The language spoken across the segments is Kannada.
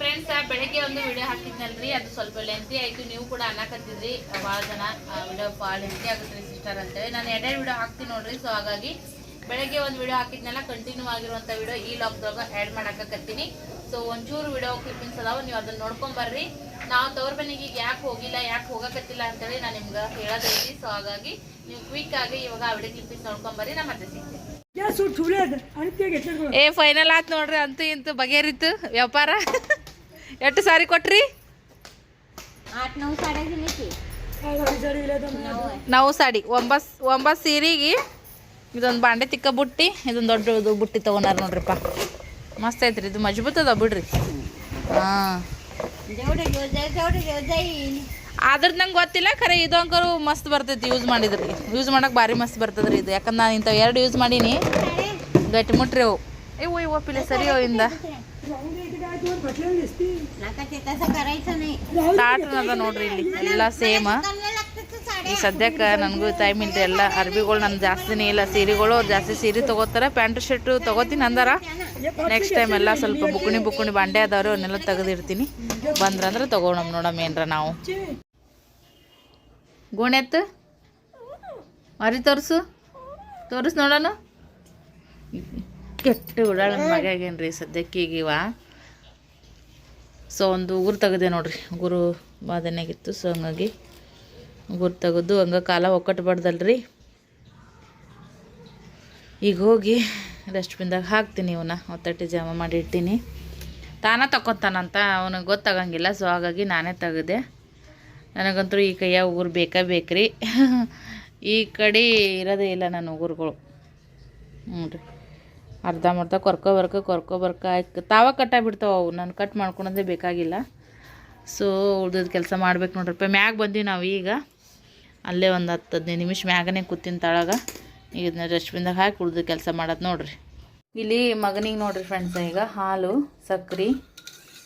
ಫ್ರೆಂಡ್ಸ್ ಬೆಳಗ್ಗೆ ಒಂದು ವಿಡಿಯೋ ಹಾಕಿದ್ನಲ್ರಿ ಅದು ಸ್ವಲ್ಪ ಲೆಂತಿ ಆಯ್ತು. ನೀವು ಕೂಡ ಅನ್ನಕತ್ತಿದ್ರಿ ಭಾಳ ಜನ ವಿಡಿಯೋ ಭಾಳ ಲೆಂತಿ ಆಗುತ್ತೆ ಸಿಸ್ಟರ್ ಅಂತೇಳಿ. ನಾನು ಎರಡೆರಡು ವಿಡಿಯೋ ಹಾಕ್ತೀನಿ ನೋಡ್ರಿ. ಸೊ ಹಾಗಾಗಿ ಬೆಳಗ್ಗೆ ಒಂದು ವಿಡಿಯೋ ಹಾಕಿದ್ನಲ್ಲ ಕಂಟಿನ್ಯೂ ಆಗಿರುವಂಥ ವಿಡಿಯೋ ಈ ಲಾಕ್ದಾಗ ಆ್ಯಡ್ ಮಾಡಾಕತ್ತೀನಿ ಸೊ ಒಂಚೂರು ವಿಡಿಯೋ ಕ್ಲಿಪ್ಪಿಂಗ್ಸ್ ಅದಾವ ನೀವು ಅದನ್ನ ನೋಡ್ಕೊಂಬರ್ರಿ ನಾವು ತವ್ರ ಮನೆಗೆ ಯಾಕೆ ಹೋಗಿಲ್ಲ ಯಾಕೆ ಹೋಗಕತ್ತಿಲ್ಲ ಅಂತೇಳಿ ನಾನು ನಿಮ್ಗೆ ಹೇಳೋದೈತಿ. ಸೊ ಹಾಗಾಗಿ ನೀವು ಕ್ವಿಕ್ ಆಗಿ ಇವಾಗ ಆ ವಿಡಿಯೋ ಕ್ಲಿಪ್ಪಿಂಗ್ಸ್ ನೋಡ್ಕೊಂಬರ್ರಿ ನಾನು ಮತ್ತೆ ಸಿಗ್ತೀನಿ. ಏ ಫೈನಲ್ ಆಯ್ತು ನೋಡ್ರಿ ಅಂತೂ ಇಂತೂ ಬಗೆಹರಿತು ವ್ಯಾಪಾರ. ಎಷ್ಟು ಸಾರಿ ಕೊಟ್ರಿ? ನಾವು ಸಾಡಿ ಒಂಬತ್ತು ಒಂಬತ್ತು ಸೀರೆಗೆ ಇದೊಂದು ಬಾಂಡೆ ತಿಕ್ಕ ಬುಟ್ಟಿ ಇದೊಂದು ದೊಡ್ಡದು ಬುಟ್ಟಿ ತೊಗೊಂಡಾರ ನೋಡ್ರಿಪ್ಪ. ಮಸ್ತ್ ಐತ್ರಿ ಇದು ಮಜಬೂತ್ ಅದ ಬಿಡ್ರಿ. ಹಾಂ. ಅದ್ರದ್ದು ನಂಗೆ ಗೊತ್ತಿಲ್ಲ ಖರೆ ಇದೊಂದು ಮಸ್ತ್ ಬರ್ತೈತಿ ಯೂಸ್ ಮಾಡಿದ್ರಿ. ಯೂಸ್ ಮಾಡೋಕೆ ಭಾರಿ ಮಸ್ತ್ ಬರ್ತದ್ರಿ ಇದು. ಯಾಕಂದ್ರೆ ನಾನು ಇಂಥವು ಎರಡು ಯೂಸ್ ಮಾಡೀನಿ. ಗಟ್ಟಿ ಮುಟ್ರಿ ಅವು. ಇವು ಇವು ಪಿಲೆ ಸರಿ ಅವಿಂದ ಇಂದ. ಸ್ಟಾರ್ಟ್ ಅದ ನೋಡ್ರಿ ಇಲ್ಲಿ ಎಲ್ಲ ಸೇಮ್. ಈ ಸದ್ಯಕ್ಕೆ ನನಗೂ ಟೈಮ್ ಇಲ್ಲ ಎಲ್ಲ ಅರ್ಬಿಗಳು ನನ್ನ ಜಾಸ್ತಿನೇ ಇಲ್ಲ. ಸೀರೆಗಳು ಅವ್ರು ಜಾಸ್ತಿ ಸೀರೆ ತೊಗೋತಾರೆ. ಪ್ಯಾಂಟ್ ಶರ್ಟು ತೊಗೋತೀನಿ ಅಂದಾರ. ನೆಕ್ಸ್ಟ್ ಟೈಮ್ ಎಲ್ಲ ಸ್ವಲ್ಪ ಬುಕ್ಕುಣಿ ಬುಕ್ಕುಣಿ ಬಂಡೆ ಅದಾವ್ರಿ ಅವನ್ನೆಲ್ಲ ತೆಗೆದಿರ್ತೀನಿ. ಬಂದ್ರಂದ್ರೆ ತೊಗೊಳಮ್ ನೋಡಮ್ ಏನ್ರ ನಾವು. ಗುಣೆತ್ ಮರಿ ತೋರಿಸು. ತೋರಿಸ್ ನೋಡೋಣ. ಕೆಟ್ಟ ಉಡಾಳ ನನ್ನ ಮಗ ಆಗೇನ್ರಿ ಸದ್ಯಕ್ಕೆ ಈಗಿವ ಸೊ ಒಂದು ಉಗುರು ತೆಗೆದೆ ನೋಡ್ರಿ. ಉಗುರು ಬಾದನೆಗಿತ್ತು ಸೊ ಹಂಗಾಗಿ ಉಗುರು ತೆಗೆದು ಹಂಗೆ ಕಾಲ ಒಕ್ಕಟ್ಬಾರ್ದಲ್ರಿ ಈಗ ಹೋಗಿ ಡಸ್ಟ್ಬಿನ್ದಾಗ ಹಾಕ್ತೀನಿ ಇವನ್ನ ಒತ್ತಟ್ಟಿ ಜಾಮ ಮಾಡಿ ಇಡ್ತೀನಿ ತಾನ ತಗೊತಾನಂತ ಅವನಿಗೆ ಗೊತ್ತಾಗಂಗಿಲ್ಲ. ಸೊ ಹಾಗಾಗಿ ನಾನೇ ತೆಗೆದೆ. ನನಗಂತೂ ಈ ಕೈಯ ಉಗುರು ಬೇಕಾ ಬೇಕ್ರಿ? ಈ ಕಡೆ ಇರೋದೇ ಇಲ್ಲ ನನ್ನ ಉಗುರುಗಳು. ಹ್ಞೂ ರೀ. ಅರ್ಧಂಬರ್ಧ ಕೊರ್ಕೊ ಬರ್ಕ ಕೊರ್ಕೊ ಬರ್ಕ ತಾವ ಕಟ್ಟಾಗಿಬಿಡ್ತಾವೆ ಅವು. ನಾನು ಕಟ್ ಮಾಡ್ಕೊಳೋದೇ ಬೇಕಾಗಿಲ್ಲ. ಸೊ ಉಳ್ದದ ಕೆಲಸ ಮಾಡ್ಬೇಕು ನೋಡ್ರಪ್ಪ ಮ್ಯಾಗ ಬಂದೀವಿ ನಾವು ಈಗ. ಅಲ್ಲೇ ಒಂದು ಹತ್ತು ಹದಿನೈದು ನಿಮಿಷ ಮ್ಯಾಗನೇ ಕೂತಿನ ತಳಗ. ಈಗ ಇದನ್ನ ಡಸ್ಟ್ಬಿನ್ದಾಗ ಹಾಕಿ ಉಳ್ದ ಕೆಲಸ ಮಾಡೋದು ನೋಡ್ರಿ. ಇಲ್ಲಿ ಮಗನಿಗೆ ನೋಡ್ರಿ ಫ್ರೆಂಡ್ಸ್ ಈಗ. ಹಾಲು, ಸಕ್ರೆ.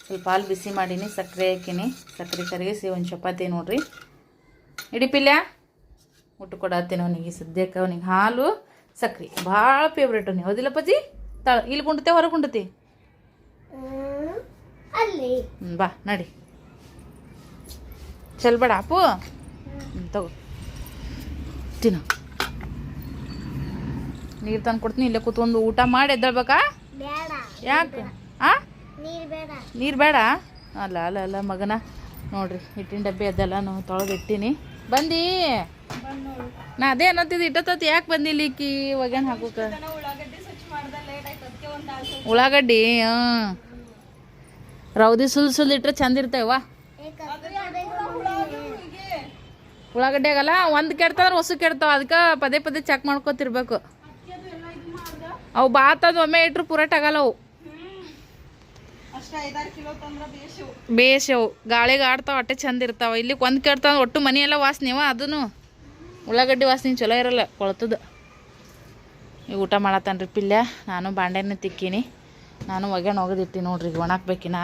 ಸ್ವಲ್ಪ ಹಾಲು ಬಿಸಿ ಮಾಡೀನಿ ಸಕ್ಕರೆ ಹಾಕಿನಿ. ಸಕ್ಕರೆ ಕರಗಿಸಿ ಒಂದು ಚಪಾತಿ ನೋಡ್ರಿ. ಇಡಿ ಪಿಲ್ಯ. ಊಟ ಕೊಡತ್ತೀನಿ ಅವನಿಗೆ. ಸದ್ಯಕ್ಕೆ ಅವನಿಗೆ ಹಾಲು ಸಕ್ರೆ. ಭಾಳ ಫೇವ್ರೇಟ್ ನೀವು. ಹೌದಿಲ್ಲ ಪಜಿ ತಳ ಇಲ್ಲಿ ಕುಂಡತೆ ಹೊರಗೆ ಕುಂಡತಿ? ಬಾ ನಡಿ. ಚೆಲ್ಬೇಡ ಅಪ್ಪು. ತಗೋ. ತಿನ್ನು. ನೀರು ತಂದು ಕೊಡ್ತೀನಿ ಇಲ್ಲೇ ಕೂತ್ಕೊಂಡು ಊಟ ಮಾಡಿ ಎದ್ದೇಳ್ಬೇಕಾ? ಬೇಡ ಯಾಕೆ? ಆ? ನೀರ್ ಬೇಡ. ನೀರು ಬೇಡ? ಅಲ್ಲ ಅಲ್ಲ ಅಲ್ಲ ಮಗನ. ನೋಡ್ರಿ ಹಿಟ್ಟಿನ ಡಬ್ಬಿ ಅದೆಲ್ಲ ನಾವು ತೊಳೆದಿಟ್ಟಿನಿ. ಬಂದಿ. ನಾ ಅದೇ ಅನ್ನತ್ತಿದ್ದು, ಇಟ್ಟತ್ತತ್, ಯಾಕೆ ಬಂದಿಲ್ಲ ಈಕಿ ಒಗ್ಯಾನ ಹಾಕೋಕ? ಉಳ್ಳಾಗಡ್ಡಿ, ಹಾಂ. ರೌದಿ ಸುಲ್ ಸುಲ್ ಇಟ್ರೆ ಚಂದ ಇರ್ತೇವ ಉಳ್ಳಾಗಡ್ಡಿ ಆಗಲ್ಲ, ಒಂದು ಕೆಡ್ತಂದ್ರೆ ಹೊಸ ಕೆಡ್ತಾವ ಅದಕ್ಕೆ ಪದೇ ಪದೇ ಚೆಕ್ ಮಾಡ್ಕೊತಿರ್ಬೇಕು. ಅವು ಬಾತದ ಒಮ್ಮೆ ಇಟ್ರು ಪುರಟ್ ಆಗಲ್ಲ ಅವು. ಬೇಷವು ಗಾಳಿಗೆ ಆಡ್ತಾವ ಅಟ್ಟೆ ಚಂದ ಇರ್ತಾವ ಇಲ್ಲಿ ಒಂದು ಕೆಡ್ತಾವ ಒಟ್ಟು ಮನೆ ಎಲ್ಲ ವಾಸನೆವ ಅದನ್ನು ಉಳ್ಳಾಗಡ್ಡಿ ವಾಸನೆ ಚಲೋ ಇರಲ್ಲ, ಕೊಳ್ತದ. ಈಗ ಊಟ ಮಾಡತ್ತನ್ರಿ ಪಿಲ್ಯ, ನಾನು ಬಾಂಡೆನ ತಿಕ್ಕೀನಿ. ನಾನು ಒಗ್ಯಾಣ ಒಗದಿಟ್ಟಿ ನೋಡ್ರಿ, ಈಗ ಒಣಾಕ್ಬೇಕಿನ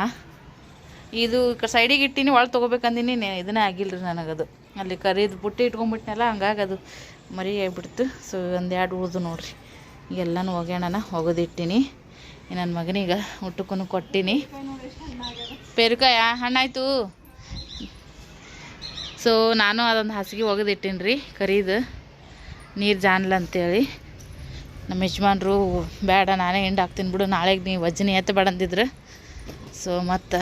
ಇದು ಸೈಡಿಗೆ ಇಟ್ಟಿನಿ, ಒಳಗೆ ತೊಗೋಬೇಕಂದಿನಿ ಇದನ್ನೇ ಆಗಿಲ್ಲ ರೀ ನನಗದು. ಅಲ್ಲಿ ಕರಿದು ಬುಟ್ಟಿ ಇಟ್ಕೊಂಡ್ಬಿಟ್ನಲ್ಲ ಹಂಗಾಗಿ ಅದು ಮರಿ ಆಗಿಬಿಡ್ತು. ಸೊ ಒಂದು ಎರಡು ಉಳ್ದು ನೋಡ್ರಿ. ಎಲ್ಲನೂ ಒಗ್ಯಾಣನ ಒಗದಿಟ್ಟಿನಿ ನನ್ನ ಮಗನಿಗೆ ಊಟಕ್ಕೂ ಕೊಟ್ಟಿನಿ. ಪೇರುಕಾಯ, ಹಣ್ಣಾಯ್ತು. ಸೊ ನಾನು ಅದೊಂದು ಹಾಸಿಗೆ ಒಗೆದಿಟ್ಟೀನಿ ರೀ, ಕರೀದು. ನೀರು ಜಾನ್ಲ ಅಂತೇಳಿ. ನಮ್ಮ ಯಜಮಾನ್ರು ಬೇಡ ನಾನೇ ಹಿಂಡು ಹಾಕ್ತೀನಿ ಬಿಡು, ನಾಳೆಗೆ ನೀವು ವಜನಿ ಎತ್ತ ಬೇಡ ಅಂದಿದ್ರು. ಸೊ ಮತ್ತು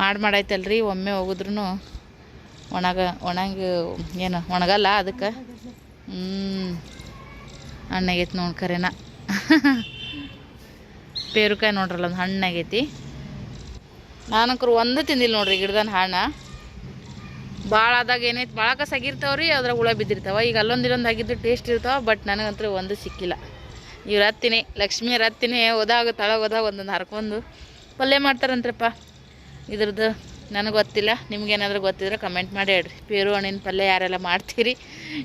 ಮಾಡಿ ಮಾಡಾಯ್ತಲ್ರಿ ಒಮ್ಮೆ ಹೋಗಿದ್ರು ಒಣಗ ಒಣಗ, ಏನು, ಒಣಗಲ್ಲ ಅದಕ್ಕೆ. ಹ್ಞೂ ಹಣ್ಣಾಗೈತಿ ನೋಡಿ ಕರೆನ. ಪೇರುಕಾಯಿ ನೋಡ್ರಲ್ಲ, ಒಂದು ಹಣ್ಣಾಗೈತಿ. ನಾನಂಕರು ಒಂದು ತಿಂದಿಲ್ಲ ನೋಡ್ರಿ ಗಿಡದನ್ ಹಣ್ಣ. ಭಾಳ ಆದಾಗ ಏನೈತೆ ಭಾಳ ಕಸಾಗಿರ್ತಾವ್ರಿ ಅದ್ರಾಗ ಹುಳ ಬಿದ್ದಿರ್ತಾವ. ಈಗ ಅಲ್ಲೊಂದು ಇಲ್ಲೊಂದು ಆಗಿದ್ದು ಟೇಸ್ಟ್ ಇರ್ತಾವ ಬಟ್ ನನಗಂತೂ ಒಂದು ಸಿಕ್ಕಿಲ್ಲ. ಇವ್ರು ಹತ್ತಿನಿ ಲಕ್ಷ್ಮಿ ಹತ್ತಿನಿ ಹೋದಾಗ, ತಳಗ ಹೋದಾಗ ಒಂದೊಂದು ಹರ್ಕೊಂಡು ಪಲ್ಯ ಮಾಡ್ತಾರಂತ್ರಪ್ಪ. ಇದ್ರದ್ದು ನನಗೆ ಗೊತ್ತಿಲ್ಲ ನಿಮ್ಗೇನಾದರೂ ಗೊತ್ತಿದ್ರೆ ಕಮೆಂಟ್ ಮಾಡಿ ಹೇಳ್ರಿ. ಪೇರು ಹಣ್ಣಿನ ಪಲ್ಯ ಯಾರೆಲ್ಲ ಮಾಡ್ತೀರಿ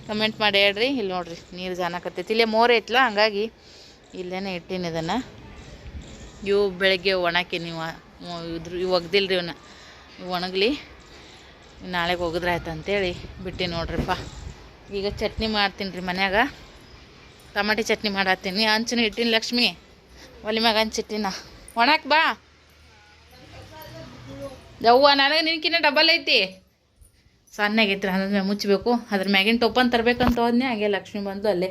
ಕಮೆಂಟ್ ಮಾಡಿ ಹೇಳ್ರಿ. ಇಲ್ಲಿ ನೋಡ್ರಿ, ನೀರು ಜಾನಕತ್ತೈತಿ ಇಲ್ಲೇ ಮೋರ್ ಐತ್ಲ, ಹಂಗಾಗಿ ಇಲ್ಲೇನೆ ಇಟ್ಟೀನಿ ಇದನ್ನು. ಇವು ಬೆಳಗ್ಗೆ ಒಣಕ್ಕೆ ನೀವು ಇದ್ರ ಇವು ರೀ ಇವನ್ನ ಇವು ಒಣಗಲಿ. ನಾಳೆಗೆ ಒಗದ್ರೆ ಆಯ್ತು ಅಂತೇಳಿ ಬಿಟ್ಟು ನೋಡ್ರಿಪ್ಪ. ಈಗ ಚಟ್ನಿ ಮಾಡ್ತೀನಿ ರೀ ಮನ್ಯಾಗ. ಟಮಾಟಿ ಚಟ್ನಿ ಮಾಡತ್ತೀನಿ. ಹಂಚಿನ ಇಟ್ಟಿನಿ ಲಕ್ಷ್ಮಿ. ಒಲಿ ಮ್ಯಾಗ ಹಂಚಿಟ್ಟಿನ ಒಣಕ್ಕೆ ಬಾ. ಯವ್ವ, ನನಗೆ ನಿನ್ಕಿನ್ನ ಡಬಲ್ ಐತಿ. ಸಣ್ಣಗೈತ್ರಿ ಅಂದ್ರೆ ಮುಚ್ಚಬೇಕು ಅದ್ರ ಮ್ಯಾಗಿನ ಟೋಪನ್ ತರಬೇಕಂತ ಹೋದ್ನೆ, ಹಾಗೆ ಲಕ್ಷ್ಮಿ ಬಂದು ಅಲ್ಲೇ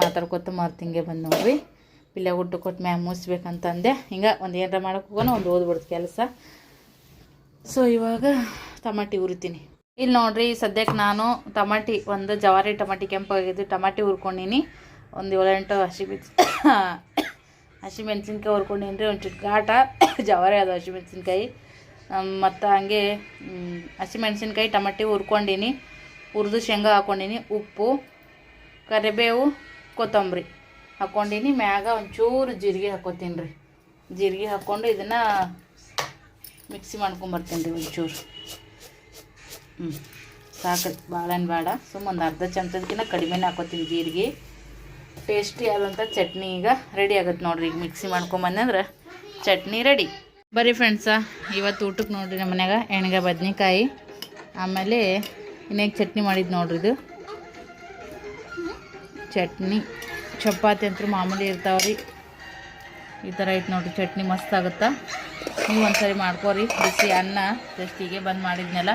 ಮಾತಾಡ್ಕೊತ ಮಾರ್ತಿಂಗೆ ಬಂದು ನೋಡ್ರಿ. ಇಲ್ಲೇ ಊಟ ಕೊಟ್ಟು ಮ್ಯಾಗ ಮುಚ್ಚಬೇಕಂತಂದೆ ಹಿಂಗೆ ಒಂದು ಏನಾರ ಮಾಡೋಕೆ ಹೋಗೋಣ, ಒಂದು ಓದ್ಬಿಡ್ತು ಕೆಲಸ. ಸೊ ಇವಾಗ ಟಮಾಟಿ ಉರಿತೀನಿ ಇಲ್ಲಿ ನೋಡ್ರಿ ಸದ್ಯಕ್ಕೆ ನಾನು ಟಮಾಟಿ, ಒಂದು ಜವಾರಿ ಟಮಾಟಿ ಕೆಂಪಾಗಿದ್ದು ಟಮಾಟಿ ಹುರ್ಕೊಂಡಿನಿ. ಒಂದು ಏಳೆಂಟು ಹಸಿ ಮೆಣಸಿ ಹಸಿಮೆಣ್ಸಿನ್ಕಾಯಿ ಹುರ್ಕೊಂಡಿನಿ ರೀ ಒಂಚೂರು ಘಾಟ. ಜವಾರಿ ಅದು ಹಸಿ ಹಸಿಮೆಣ್ಸಿನ್ಕಾಯಿ ಮತ್ತು ಹಂಗೆ ಹಸಿ ಹಸಿಮೆಣ್ಸಿನ್ಕಾಯಿ ಟಮಾಟಿ ಹುರ್ಕೊಂಡಿನಿ. ಹುರಿದು ಶೇಂಗಾ ಹಾಕ್ಕೊಂಡಿನಿ ಉಪ್ಪು, ಕರಿಬೇವು, ಕೊತ್ತಂಬರಿ ಹಾಕ್ಕೊಂಡಿನಿ ಮ್ಯಾಗ ಒಂಚೂರು ಜೀರಿಗೆ ಹಾಕ್ಕೊತೀನಿ ರೀ ಜೀರಿಗೆ ಹಾಕ್ಕೊಂಡು ಇದನ್ನು ಮಿಕ್ಸಿ ಮಾಡ್ಕೊಂಬರ್ತೀನಿ ರೀ ಒಂಚೂರು ಹ್ಞೂ ಸಾಕು ಭಾಳೇನು ಬೇಡ. ಸುಮ್ಮ ಒಂದು ಅರ್ಧ ಚಮಚದಕ್ಕಿಂತ ಕಡಿಮೆನೇ ಹಾಕೋತೀನಿ ಜೀರಿಗೆ. ಟೇಸ್ಟಿ ಆದಂಥ ಚಟ್ನಿ ಈಗ ರೆಡಿ ಆಗುತ್ತೆ ನೋಡ್ರಿ. ಈಗ ಮಿಕ್ಸಿ ಮಾಡ್ಕೊಂಬಂದ್ರೆ ಅಂದ್ರೆ ಚಟ್ನಿ ರೆಡಿ ಬರ್ರಿ ಫ್ರೆಂಡ್ಸ ಇವತ್ತು ಊಟಕ್ಕೆ ನೋಡಿರಿ ನಮ್ಮ ಮನ್ಯಾಗ ಎಣ್ಗಾಯಿ ಬದ್ನಿಕಾಯಿ. ಆಮೇಲೆ ಇನ್ನೇಗೆ ಚಟ್ನಿ ಮಾಡಿದ್ದು ನೋಡ್ರಿ ಇದು. ಚಟ್ನಿ. ಚಪಾತಿ ಅಂತೂ ಮಾಮೂಲಿ ಇರ್ತಾವ್ರಿ. ಈ ಥರ ಐತೆ ನೋಡ್ರಿ. ಚಟ್ನಿ ಮಸ್ತ್ ಆಗುತ್ತಾ? ನೀವು ಒಂದ್ಸರಿ ಮಾಡ್ಕೋರಿ. ಬಿಸಿ ಅನ್ನ ಜಸ್ಟಿಗೆ ಬಂದು ಮಾಡಿದ್ನೆಲ್ಲ,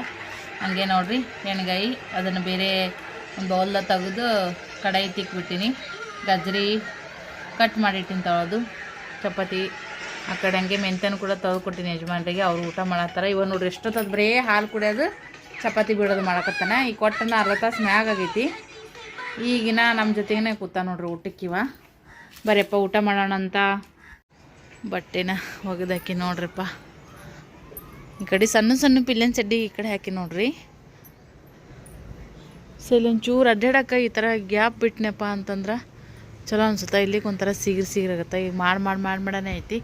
ಹಂಗೆ ನೋಡಿರಿ. ಎಣ್ಗಾಯಿ ಅದನ್ನು ಬೇರೆ ಒಂದು ಬೌಲ್ದಾಗ ತೆಗೆದು ಕಡಾಯಿ ತಿಕ್ಬಿಟ್ಟಿನಿ. ಗಜ್ರಿ ಕಟ್ ಮಾಡಿಟ್ಟಿನಿ ತೊಳೋದು ಚಪಾತಿ ಆ ಕಡೆ ಹಂಗೆ ಮೆಂತ್ಯನ ಕೂಡ ಕೊಟ್ಟಿನಿ ಯಜಮಾನ್ರಿಗೆ. ಅವ್ರು ಊಟ ಮಾಡತ್ತಾರ. ಇವಾಗ ನೋಡ್ರಿ ಎಷ್ಟೊತ್ತದು ಬರೇ ಹಾಲು ಕುಡಿಯೋದು, ಚಪಾತಿ ಬಿಡೋದು ಮಾಡಕತ್ತಾನ. ಈ ಕೊಟ್ಟನ ಅರ್ಧ ತಾಸು ಮ್ಯಾಗ ಆಗೈತಿ. ಈಗಿನ ನಮ್ಮ ಜೊತೆಗೇ ಕೂತ ನೋಡ್ರಿ ಊಟಕ್ಕಿವ. ಬರೀಪ್ಪ ಊಟ ಮಾಡೋಣ ಅಂತ ಬಟ್ಟೆನ ಒಗೆದಾಕಿ ನೋಡ್ರಿಪ್ಪ. ಈ ಕಡೆ ಸಣ್ಣ ಸಣ್ಣ ಪಿಲ್ಲನ್ ಚಡ್ಡಿ ಈ ಕಡೆ ಹಾಕಿ ನೋಡ್ರಿ. ಸೊ ಇಲ್ಲೊಂಚೂರು ಅಡ್ಡಾಡಕ್ಕೆ ಈ ಥರ ಗ್ಯಾಪ್ ಬಿಟ್ನಪ್ಪ ಅಂತಂದ್ರೆ ಚಲೋ ಅನ್ಸುತ್ತೆ. ಇಲ್ಲಿಗೆ ಒಂಥರ ಸೀಗ್ರ ಸೀಗ್ರಾಗತ್ತೆ ಈಗ ಮಾಡಿ ಮಾಡಿ ಮಾಡಿ ಮಾಡೋಣ ಐತಿ.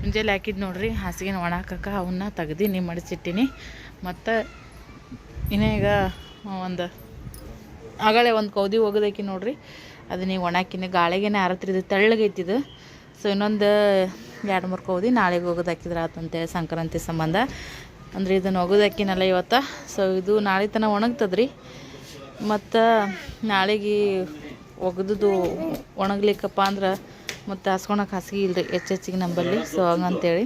ಮುಂಜಾನೆ ಹಾಕಿದ್ದು ನೋಡ್ರಿ. ಹಾಸಿಗೆ ಒಣಾಕಕ್ಕೆ ಅವನ್ನ ತೆಗ್ದೀನಿ ಮಡಿಸಿಟ್ಟಿನಿ ಮತ್ತು ಇನ್ನೇ ಈಗ ಒಂದು ಆಗಳೇ ಒಂದು ಕೌದಿ ಹೋಗೋದಕ್ಕೆ ನೋಡ್ರಿ. ಅದನ್ನ ಈಗ ಒಣಾಕಿನ ಗಾಳಿಗೇನೆ ಆರತ್ರಿದು ತೆಳ್ಳಗೈತಿದು ಸೊ ಇನ್ನೊಂದು ಎರಡು ಮೂರು ಓದಿ ನಾಳೆಗೆ ಹೋಗೋದು ಹಾಕಿದ್ರೆ ಆತಂತೇಳಿ ಸಂಕ್ರಾಂತಿ ಸಂಬಂಧ. ಅಂದರೆ ಇದನ್ನು ಒಗೆದು ಹಾಕಿನಲ್ಲ ಇವತ್ತು. ಸೊ ಇದು ನಾಳೆ ತನಕ ಒಣಗ್ತದ್ರಿ. ಮತ್ತು ನಾಳೆಗೆ ಒಗೆದು ಒಣಗ್ಲಿಕ್ಕಪ್ಪ ಅಂದ್ರೆ ಮತ್ತು ಹಾಸ್ಕೊಳಕ್ಕೆ ಹಾಸಿಗೆ ಇಲ್ಲರಿ ಹೆಚ್ಚು ಹೆಚ್ಚಿಗೆ ನಂಬಲ್ಲಿ. ಸೊ ಹಂಗಂತೇಳಿ.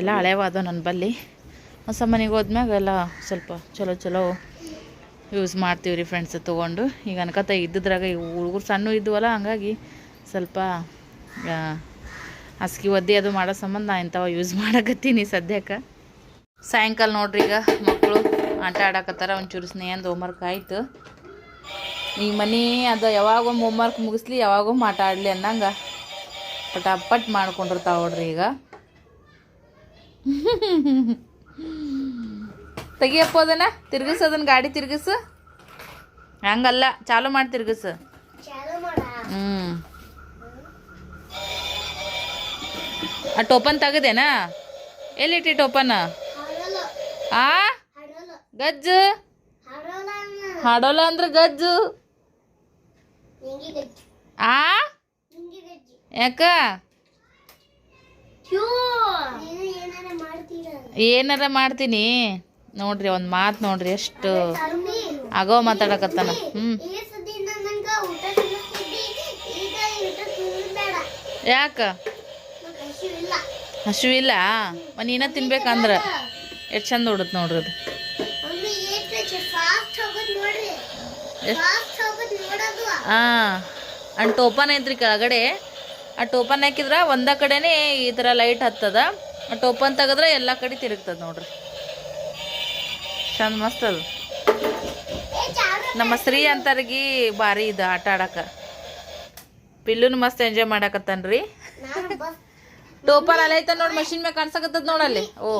ಎಲ್ಲ ಹಳೆವಾದ ನನ್ನ ಬಲ್ಲಿ ಹೊಸ ಮನೆಗೆ ಹೋದ್ಮ್ಯಾಗ ಎಲ್ಲ ಸ್ವಲ್ಪ ಚಲೋ ಚಲೋ ಯೂಸ್ ಮಾಡ್ತೀವಿ ರೀ ಫ್ರೆಂಡ್ಸ್ ತೊಗೊಂಡು. ಈಗ ಅನ್ಕತ ಇದ್ದಿದ್ರಾಗ ಹುಡುಗರು ಸಣ್ಣ ಇದ್ವಲ್ಲ, ಹಂಗಾಗಿ ಸ್ವಲ್ಪ ಹಾಸಿಗೆ ಒದ್ದೆ ಅದು ಮಾಡೋ ಸಂಬಂಧ ನಾ ಇಂಥವ ಯೂಸ್ ಮಾಡಕತ್ತೀನಿ ಸದ್ಯಕ್ಕೆ. ಸಾಯಂಕಾಲ ನೋಡ್ರಿ ಈಗ ಮಕ್ಕಳು ಆಟ ಆಡಕತ್ತಾರ, ಒಂಚೂರು ಸ್ನೇಹದ ಹೋಮ್ವರ್ಕ್ ಆಯಿತು. ಈಗ ಮನೆ ಅದು ಯಾವಾಗೊಮ್ಮೆ ಹೋಮ್ವರ್ಕ್ ಮುಗಿಸ್ಲಿ ಯಾವಾಗೊಮ್ಮೆ ಆಟ ಆಡಲಿ ಅನ್ನಂಗೆ ಪಟಾಪಟ್ ಮಾಡ್ಕೊಂಡಿರ್ತಾವ ನೋಡ್ರಿ ಈಗ. ತೆಗಿಯಪ್ಪ ಅದನ್ನ, ತಿರ್ಗಿಸ್ ಅದನ್ನ, ಗಾಡಿ ತಿರ್ಗಿಸು. ಹಂಗಲ್ಲ, ಚಾಲು ಮಾಡಿ ತಿರ್ಗಿಸು ಹ್ಞೂ ಆ ಟೋಪನ್ ತೆಗದೇನಾ? ಎಲ್ಲಿಟ್ಟಿ ಟೋಪನ್? ಆ? ಗಜ್ಜು? ಹಾಡೋಲ್ಲ ಅಂದ್ರೆ ಗಜ್ಜು. ಆ? ಯಾಕ? ಏನಾರ ಮಾಡ್ತೀನಿ. ನೋಡ್ರಿ, ಒಂದು ಮಾತು ನೋಡ್ರಿ ಎಷ್ಟು ಆಗೋ ಮಾತಾಡಕತ್ತಾನ. ಹ್ಞೂ ಯಾಕ? ಹಸಿವಿಲ್ಲ. ನೀನ ತಿನ್ಬೇಕಂದ್ರ. ಎಷ್ಟು ಚಂದ ಉಡುತ್ತೆ ನೋಡ್ರಿ ಅದು. ಹಾಂ ಅಂಡ್ ಟೋಪನ್ ಐತ್ರಿ ಕೆಳಗಡೆ. ಆ ಟೋಪನ್ ಹಾಕಿದ್ರೆ ಒಂದ ಕಡೆನೇ ಈ ಥರ ಲೈಟ್ ಹತ್ತದ. ಆ ಟೋಪನ್ ತೆಗೆದ್ರೆ ಎಲ್ಲ ಕಡೆ ತಿರುಗ್ತದ ನೋಡ್ರಿ. ಚಂದ ಮಸ್ತ್ ಅದು. ನಮ್ಮ ಶ್ರೀ ಅಂತರ್ಗಿ ಭಾರಿ ಇದು ಆಟ ಆಡಕ್ಕೆ ಪಿಲ್ಲುನು ಮಸ್ತ್ ಎಂಜಾಯ್ ಮಾಡಕತ್ತಾನ್ರಿ. ಟೋಪನ್ ಅಲ್ಲೈತ ಐತ ನೋಡಿ ಮಷಿನ್ ಮ್ಯಾಗ ಕಾಣಿಸಕತ್ತದ ನೋಡಲ್ಲಿ ಓ.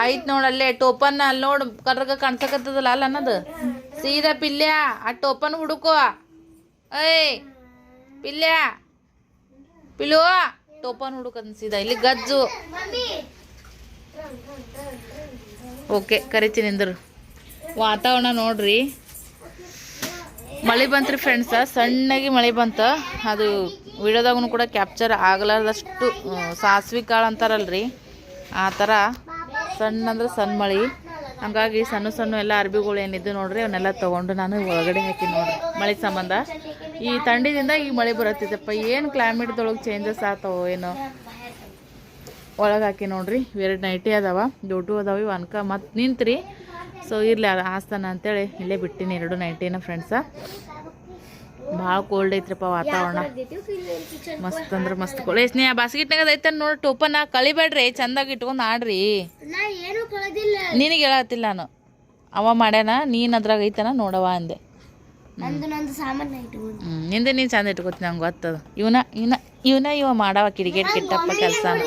ಆಯ್ತು ನೋಡಲ್ಲೇ ಟೋಪನ್ ಅಲ್ಲಿ ನೋಡ್ ಕರ್ಗ ಕಾಣಿಸಕತ್ತದಲ್ಲ ಅಲ್ಲ ಅನ್ನೋದು. ಸೀದಾ ಪಿಲ್ಯ ಆ ಟೋಪನ್ ಹುಡುಕೋ. ಏಯ್ ಪಿಲ್ಯ. ಪಿಲು ಟೋಪನ್ ಹುಡುಕದ್ ಸೀದಾ ಇಲ್ಲಿ ಗಜ್ಜು. ಓಕೆ, ಕರಿತೀನಿ ಅಂದರು ವಾತಾವರಣ ನೋಡ್ರಿ. ಮಳೆ ಬಂತ್ರಿ ಫ್ರೆಂಡ್ಸ ಸಣ್ಣಗೆ ಮಳೆ ಬಂತ. ಅದು ವಿಡಿಯೋದಾಗೂ ಕೂಡ ಕ್ಯಾಪ್ಚರ್ ಆಗಲಾರ್ದಷ್ಟು ಸಾಸ್ವಿ ಕಾಳು ಅಂತಾರಲ್ರಿ. ಆ ಥರ ಸಣ್ಣ ಅಂದ್ರೆ ಸಣ್ಣ ಮಳೆ. ಹಂಗಾಗಿ ಸಣ್ಣ ಸಣ್ಣ ಎಲ್ಲ ಅರ್ಬಿಗಳು ಏನಿದ್ದು ನೋಡ್ರಿ, ಅವನ್ನೆಲ್ಲ ತೊಗೊಂಡು ನಾನು ಒಳಗಡೆ ಹಾಕಿ ನೋಡ್ರಿ, ಮಳೆ ಸಂಬಂಧ. ಈ ಥಂಡಿದಿಂದ ಈ ಮಳೆ ಬರತ್ತಿದ್ದಪ್ಪ ಏನು ಕ್ಲೈಮೇಟ್ದೊಳಗೆ ಚೇಂಜಸ್ ಆತವೋ ಏನೋ. ಒಳಗೆ ಹಾಕಿ ನೋಡ್ರಿ. ಎರಡು ನೈಟಿ ಅದಾವ. ದೊಡ್ಡ ಅದಾವ ಇವು ಅನ್ಕ ಮತ್ತು ನಿಂತ್ರಿ. ಸೊ ಇರಲಿ ಆಸ್ತಾನ ಅಂತೇಳಿ ಇಲ್ಲೇ ಬಿಟ್ಟಿನಿ ಎರಡು ನೈಟಿನ ಫ್ರೆಂಡ್ಸ ಭಾಳ ಕೋಲ್ಡ್ ಐತ್ರಪ್ಪ ವಾತಾವರಣ. ಮಸ್ತ್ ಅಂದ್ರೆ ಮಸ್ತ್ ಕೋಲ್ಡ್ ಏ ಸ್ನೇಹ ಬಾಸ್ಕೆಟ್ನಾಗ ಐತೆ ನೋಡಿ ಟೋಪನ ಕಳಿಬೇಡ್ರಿ. ಚಂದಾಗಿ ಇಟ್ಕೊಂಡು ಆಡ್ರಿ. ನಿನಗೆ ಹೇಳತ್ತಿಲ್ಲ ನಾನು. ಅವ ಮಾಡ್ಯಾನ ನೀನು ಅದ್ರಾಗ ಐತನ ನೋಡವ ಅಂದೆ. ನಂದು ನೀನು ಚಂದ ಇಟ್ಕೋತಿ ನಂಗೆ ಗೊತ್ತದ. ಇವನ ಇವನ ಇವನ ಇವ ಮಾಡವ ಕಿಡಿಗೇಟ್ ಕೆಟ್ಟಪ್ಪ ಕೆಲಸನ.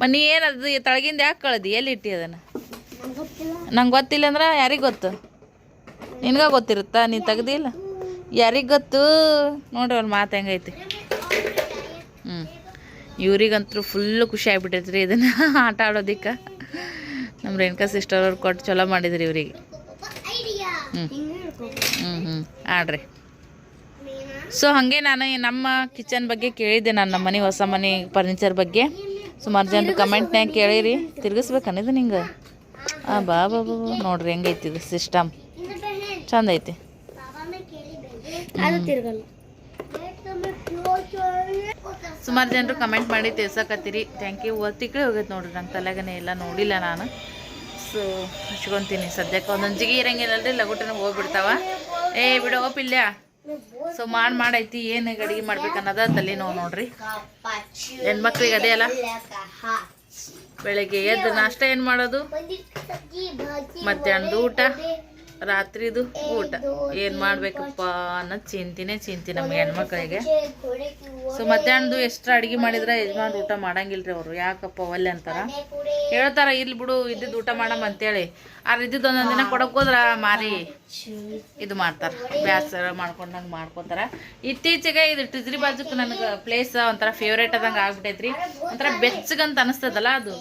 ಮ ನೀ ಏನದು ತಳಗಿಂದ ಯಾಕೆ ಕಳ್ದಿ? ಎಲ್ಲಿ ಇಟ್ಟಿ ಅದನ್ನು? ನಂಗೆ ಗೊತ್ತಿಲ್ಲ. ಅಂದ್ರೆ ಯಾರಿಗೆ ಗೊತ್ತು? ನಿನ್ಗ ಗೊತ್ತಿರುತ್ತಾ? ನೀನು ತೆಗ್ದಿಲ್ಲ? ಯಾರಿಗೆ ಗೊತ್ತು? ನೋಡ್ರಿ ಅವ್ರ ಮಾತು ಹೆಂಗೈತಿ. ಹ್ಞೂ ಇವ್ರಿಗಂತೂ ಫುಲ್ಲು ಖುಷಿ ಆಗ್ಬಿಟ್ಟೈತೆ ರೀ ಇದನ್ನು ಆಟ ಆಡೋದಿಕ್ಕೆ. ನಮ್ಮ ರೇಣುಕಾ ಸಿಸ್ಟರ್ ಅವ್ರು ಕೊಟ್ಟು ಚಲೋ ಮಾಡಿದ್ರಿ ಇವ್ರಿಗೆ. ಹಿಂಗೆ ಹ್ಞೂ ಹ್ಞೂ ಆಡ್ರಿ. ಸೊ ಹಾಗೆ ನಾನು ನಮ್ಮ ಕಿಚನ್ ಬಗ್ಗೆ ಕೇಳಿದ್ದೆ ನಾನು ನಮ್ಮ ಮನೆ ಹೊಸ ಮನೆ ಫರ್ನಿಚರ್ ಬಗ್ಗೆ. ಸುಮಾರು ಜನರು ಕಮೆಂಟ್ನ್ಯಾಗ ಕೇಳಿರಿ, ತಿರ್ಗಿಸ್ಬೇಕನ್ನಿದು ನಿಂಗೆ? ಆ, ಬಾ ಬಾ ಬಾ. ನೋಡ್ರಿ ಹೆಂಗೈತಿ ಇದು ಸಿಸ್ಟಮ್ ಚಂದ ಐತಿ. ಸುಮಾರು ಜನರು ಕಮೆಂಟ್ ಮಾಡಿ ತಿಳ್ಸಕತ್ತೀರಿ. ಥ್ಯಾಂಕ್ ಯು ತಿಕ್ಕಳಿ ಹೋಗೈತೆ ನೋಡ್ರಿ ನಂಗೆ ತಲೆಗನೇ ಎಲ್ಲ ನೋಡಿಲ್ಲ ನಾನು. ಸೊ ಹಚ್ಕೊತೀನಿ. ಸದ್ಯಕ್ಕೆ ಒಂದೊಂದು ಜಿಗಿ ಇರಂಗಿಲ್ಲಲ್ರಿ ಲಗುಟನ ಹೋಗ್ಬಿಡ್ತಾವ. ಏ, ಬಿಡೋ ಪಿಲ್ಯ ಸೊ ಮಾಡಿ ಮಾಡೈತಿ, ಏನು ಅಡಿಗೆ ಮಾಡ್ಬೇಕು ಅನ್ನೋದ ತಲೆ ನೋವು ನೋಡ್ರಿ. ಹೆಣ್ಮಕ್ಳಿಗೆ ಅದೇ ಅಲ್ಲ? ಬೆಳಗ್ಗೆ ಎದ್ದು ನಾಷ್ಟ ಏನು ಮಾಡೋದು? ಮಧ್ಯಾಹ್ನದ ಊಟ? ರಾತ್ರಿದು ಊಟ. ಏನು ಮಾಡ್ಬೇಕಪ್ಪ ಅನ್ನೋ ಚಿಂತಿನೇ ಚಿಂತಿ ನಮ್ಗೆ ಹೆಣ್ಮಕ್ಳಿಗೆ. ಸೊ ಮಧ್ಯಾಹ್ನದು ಎಷ್ಟು ಅಡುಗೆ ಮಾಡಿದ್ರೆ ಯಜಮಾನ್ ಊಟ ಮಾಡಂಗಿಲ್ರಿ ಅವರು. ಯಾಕಪ್ಪ ಒಲ್ಲೆ ಅಂತಾರ? ಹೇಳ್ತಾರ ಇಲ್ಲಿ ಬಿಡು ಇದ್ದಿದ್ದು ಊಟ ಮಾಡಮ್ಮ ಅಂತೇಳಿ. ಆದ್ರೆ ಇದ್ದಿದ್ದು ಒಂದೊಂದು ದಿನ ಕೊಡಕ್ಕೋದ್ರ ಮಾರಿ ಇದು ಮಾಡ್ತಾರ. ಬ್ಯಾಸರ ಮಾಡ್ಕೊಂಡಂಗೆ ಮಾಡ್ಕೋತಾರ. ಇತ್ತೀಚೆಗೆ ಇದು ಟಿಜ್ರಿ ಬಾಜುಕ್ ನನಗೆ ಪ್ಲೇಸ್ ಒಂಥರ ಫೇವ್ರೇಟ್ ಆದಂಗೆ ಆಗ್ಬಿಟ್ಟೈತ್ರಿ ಒಂಥರ ಬೆಚ್ಚಗಂತ ಅನಿಸ್ತದಲ್ಲ ಅದು.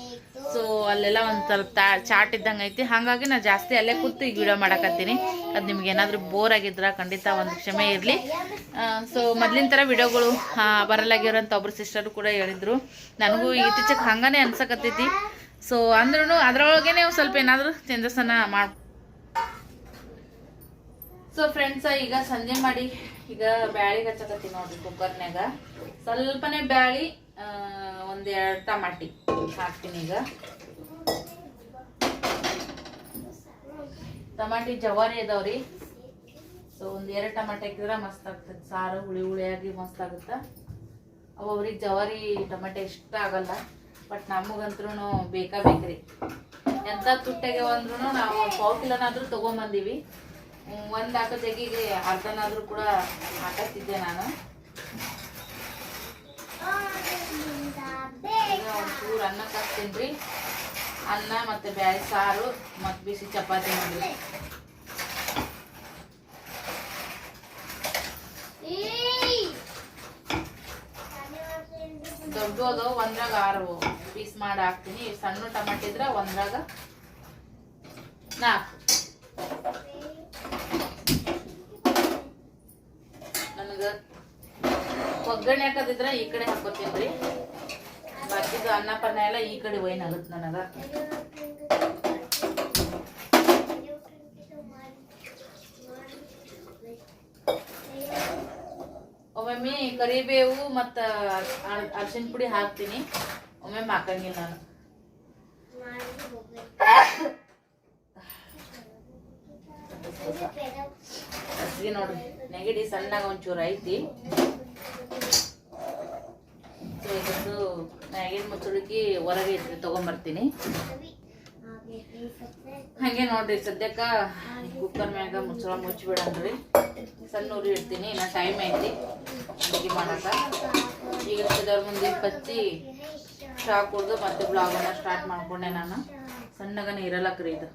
ಸೊ ಅಲ್ಲೆಲ್ಲ ಒಂಥರ ತಾ, ಚಾಟ್ ಇದ್ದಂಗೆ ಐತಿ. ಹಾಗಾಗಿ ನಾ ಜಾಸ್ತಿ ಅಲ್ಲೇ ಕೂತು ಈಗ ವಿಡಿಯೋ ಮಾಡಕತ್ತೀನಿ. ಅದು ನಿಮ್ಗೆ ಏನಾದರೂ ಬೋರ್ ಆಗಿದ್ರೆ ಖಂಡಿತ ಒಂದು ಕ್ಷಮೆ ಇರಲಿ. ಸೊ ಮೊದಲಿನ ಥರ ವಿಡಿಯೋಗಳು ಬರಲಾಗಿರೋಂಥ ಒಬ್ರು ಸಿಸ್ಟರು ಕೂಡ ಹೇಳಿದ್ರು. ನನಗೂ ಇತ್ತೀಚೆಗೆ ಹಂಗಾನೆ ಅನ್ಸಕತ್ತೈತಿ. ಸೊ ಅಂದ್ರೂ ಅದ್ರೊಳಗೇನೆ ಸ್ವಲ್ಪ ಏನಾದರೂ ಚೇಂಜಸನ್ನು ಮಾಡಿ ಸೊ ಫ್ರೆಂಡ್ಸ ಈಗ ಸಂಜೆ ಮಾಡಿ, ಈಗ ಬ್ಯಾಳಿ ಹಚ್ಚಕತ್ತೀನಿ ನೋಡ್ರಿ ಕುಕ್ಕರ್ನ್ಯಾಗ ಸ್ವಲ್ಪನೇ ಬ್ಯಾಳಿ ಒಂದು ಎರಡು ಟಮಾಟಿ ಹಾಕ್ತೀನಿ ಈಗ. ಟಮಾಟಿ ಜವಾರಿ ಅದಾವ್ರಿ. ಸೊ ಒಂದು ಎರಡು ಟಮಾಟಿ ಹಾಕಿದ್ರೆ ಮಸ್ತ್ ಆಗ್ತದೆ. ಸಾರು ಹುಳಿ ಹುಳಿಯಾಗಿ ಮಸ್ತ್ ಆಗುತ್ತೆ? ಅವ್ರಿಗೆ ಜವಾರಿ ಟಮಾಟೆ ಇಷ್ಟ ಆಗಲ್ಲ. ಬಟ್ ನಮಗಂತ್ರೂ ಬೇಕಾ ಬೇಕ್ರಿ. ಎಂಥ ತುಟ್ಟೆಗೆ ಅಂದ್ರೂ ನಾವು ಪಾವು ಕಿಲೋನಾದ್ರೂ ತೊಗೊಂಬಂದೀವಿ. ಒಂದು ಹಾಕೋ ತೆಗಿಗೆ ಅರ್ಧನಾದ್ರೂ ಕೂಡ ಹಾಕತ್ತಿದ್ದೆ ನಾನು ಈಗ ಒಂಚೂರು ಅನ್ನ ಹಾಕ್ತೀನಿ ರೀ ಅನ್ನ ಮತ್ತು ಬ್ಯಾಳಿ ಸಾರು ಮತ್ತು ಬಿಸಿ ಚಪಾತಿ ಮಾಡಿ ದೊಡ್ಡದು ಒಂದ್ರಾಗ ಆರು. ಪೀಸ್ ಮಾಡಿ ಹಾಕ್ತೀನಿ. ಸಣ್ಣ ಟಮಾಟಿ ಇದ್ರೆ ಒಂದ್ರಾಗ ನಾಲ್ಕು. ನನಗೆ ಒಗ್ಗರಣೆ ಹಾಕೋದಿದ್ರೆ ಈ ಕಡೆ ಹಾಕೋತೀನಿ ರೀ. ಬಾಕಿದು ಅನ್ನ ಪನ್ನ ಎಲ್ಲ ಈ ಕಡೆ ಹೋಯ್ ಆಗುತ್ತೆ ನನಗೆ. ಒಮ್ಮೊಮ್ಮೆ ಕರಿಬೇವು ಮತ್ತು ಅರ್ಶಿನ ಪುಡಿ ಹಾಕ್ತೀನಿ. ಒಮ್ಮೊಮ್ಮೆ ಹಾಕಂಗಿಲ್ಲ ನಾನು. ನೋಡ್ರಿ, ನೆಗಡಿ ಸಣ್ಣಗ ಒಂಚೂರು ಐತಿ. ಸೊ ಇದೊಂದು ಮ್ಯಾಗಿನ ಹೊರಗೆ ಇತ್ತು ತೊಗೊಂಬರ್ತೀನಿ. ಹಂಗೆ ನೋಡ್ರಿ, ಸದ್ಯಕ್ಕ ಕುಕ್ಕರ್ ಮ್ಯಾಗ ಮುಚ್ಚಳ ಮುಚ್ಚಿಬಿಡನ್ರಿ ಸಣ್ಣ ಉರಿ ಇಡ್ತೀನಿ, ಇನ್ನ ಟೈಮ್ ಐತಿ. ಅಡುಗೆ ಮಾಡಕ. ಈಗ ಹಚ್ಚಿದವ್ರ ಮುಂದೆ ಬಚ್ಚಿ ಚಹಾ ಕುಡ್ದು ಮತ್ತೆ ಬ್ಲಾಗನ್ನ ಸ್ಟಾರ್ಟ್ ಮಾಡ್ಕೊಂಡೆ ನಾನು. ಸಣ್ಣಗನ ಇರಲ್ಲಕ್ರಿ ಇದು.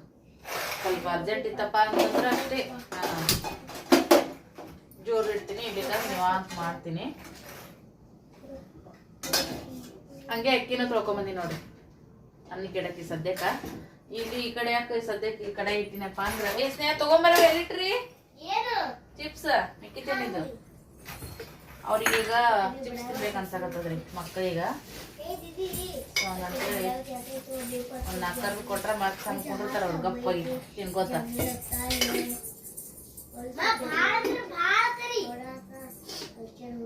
ಸ್ವಲ್ಪ ಅರ್ಜೆಂಟ್ ಇತ್ತಪ್ಪ ಅಂತಂದ್ರೆ ಅಷ್ಟೇ. ಜೋರು ಇಡ್ತೀನಿ ಬೇಕಾದ್ರೆ ನಿವಾಂತ ಮಾಡ್ತೀನಿ. ಹಂಗೆ ಅಕ್ಕಿನ ತೊಳ್ಕೊಂಬಂದಿ ನೋಡಿ. ಅನ್ನಕ್ಕೆ ಇಡಕ್ಕೆ ಸದ್ಯಕ್ಕ. ಇಲ್ಲಿ ಈ ಕಡೆ ಯಾಕೆ ಸದ್ಯಕ್ಕೆ ಈ ಕಡೆ ಇಟ್ಟಿನಪ್ಪ ಅಂದ್ರೆ. ಏ ಸ್ನೇಹ ತಗೊಂಬರ ಎಲ್ಲಿಟ್ರಿ? ಚಿಪ್ಸ್ ಮಿಕ್ಕಿತೇನಿದು ಅವ್ರಿಗೀಗ ಚಿಪ್ಸ್ ತಿನ್ಬೇಕು ಅನ್ಸಕತ್ತದ್ರಿ ಮಕ್ಕಳೀಗ. ಒಂದು ನಾಲ್ಕು ಕೊಟ್ರೆ ಮತ್ತೆ ಕುಂಡಿರ್ತಾರೆ ಅವ್ರು ಗಪ್ಪಾಗಿ ತಿನ್ಕೋತ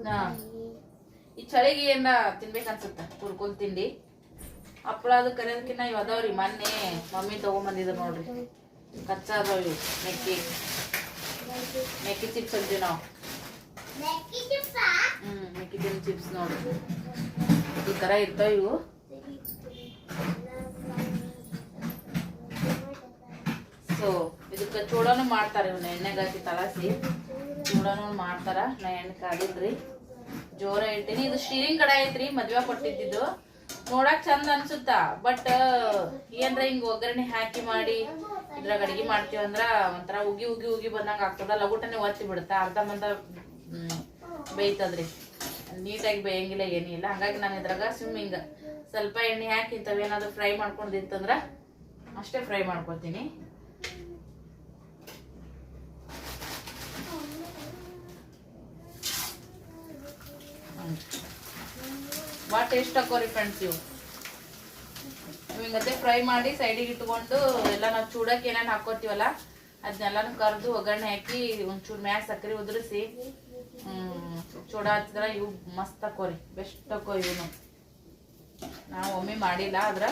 ಹಾ. ಈ ಚಳಿಗೆ ಏನ ತಿನ್ಬೇಕು ಅನ್ಸುತ್ತ. ಕುರ್ಕುಲ್ ತಿಂಡಿ. ಹಪ್ಪಳ ಅದು ಕರೆಯೋದಕ್ಕಿಂತ ಇವ್ ಅದಾವ್ರಿ ಮೊನ್ನೆ ಮಮ್ಮಿ ತಗೊಂಬಂದಿದ್ರು ನೋಡ್ರಿ. ಕಚ್ಚಾ ಅದಾವ ಇವು ಮೆಕ್ಕಿ ಮೆಕ್ಕಿ ಚಿಪ್ಸ್ ಅಂತೀವಿ ನಾವು. ಹ್ಮ್ ಮೆಕ್ಕಿ ತಿನ್ ಚಿಪ್ಸ್ ನೋಡ್ರಿ. ಈ ತರ ಇರ್ತಾವ ಇವು. ಸೊ ಇದಕ್ಕೆ ಚೂಡನು ಮಾಡ್ತಾರೆ ಇವನ್ನ ಎಣ್ಣೆಗೆ ಹಾಕಿ ತಲಾಸಿ. ಚೂಡನು ಮಾಡ್ತಾರ. ನಾ ಎಣ್ಣೆ ಕಾದಿಲ್ರಿ ಜೋರ ಹೇಳ್ತೀನಿ. ಇದು ಸ್ಟೀಲಿಂಗ್ ಕಡೆ ಐತ್ರಿ, ಮದ್ವೆ ಕೊಟ್ಟಿದ್ದು ನೋಡಕ್ ಚಂದ ಅನ್ಸುತ್ತ? ಬಟ್ ಏನ್ರ ಹಿಂಗ್ ಒಗ್ಗರಣೆ ಹಾಕಿ ಮಾಡಿ, ಇದ್ರಾಗ ಅಡಿಗೆ ಮಾಡ್ತೀವಿ ಅಂದ್ರ ಒಂಥರ ಉಗಿ ಉಗಿ ಉಗಿ ಬಂದಂಗ ಆಗ್ತದ. ಲಗುಟನೆ ಒತ್ತಿ ಬಿಡುತ್ತ ಅರ್ಧ ಮಂದ ಬೇಯ್ತದ್ರಿ. ನೀಟಾಗಿ ಬೇಯಂಗಿಲ್ಲ ಏನಿಲ್ಲ ಹಂಗಾಗಿ ನಾನು ಇದ್ರಾಗ ಸ್ವಿಮ್ಮಿಂಗ್ ಸ್ವಲ್ಪ ಎಣ್ಣೆ ಹಾಕಿ ಇಂಥವೇನಾದ್ರೂ ಫ್ರೈ ಮಾಡ್ಕೊಂಡಿತ್ತಂದ್ರ ಅಷ್ಟೇ ಫ್ರೈ ಮಾಡ್ಕೊತೀನಿ. ಭಾಳ ಟೇಸ್ಟ್ ಹಾಕೋರಿ ಫ್ರೆಂಡ್ಸ್ ಇವು ಹಿಂಗತ್ತೆ ಫ್ರೈ ಮಾಡಿ ಸೈಡಿಗೆ ಇಟ್ಕೊಂಡು ಎಲ್ಲ ನಾವು ಚೂಡಕ್ಕೆ ಏನೇನು ಹಾಕೋತೀವಲ್ಲ ಅದನ್ನೆಲ್ಲಾನು ಕರೆದು ಒಗ್ಗರಣೆ ಹಾಕಿ ಒಂಚೂರು ಮ್ಯಾಗ ಸಕ್ಕರೆ ಉದುರಿಸಿ ಚೂಡ ಹಚ್ಚಿದ್ರೆ ಇವು ಮಸ್ತ್ ಹಾಕೋರಿ ಬೆಸ್ಟ್ ಹಾಕೋ ಇವನು. ನಾವು ಒಮ್ಮೆ ಮಾಡಿಲ್ಲ ಆದ್ರ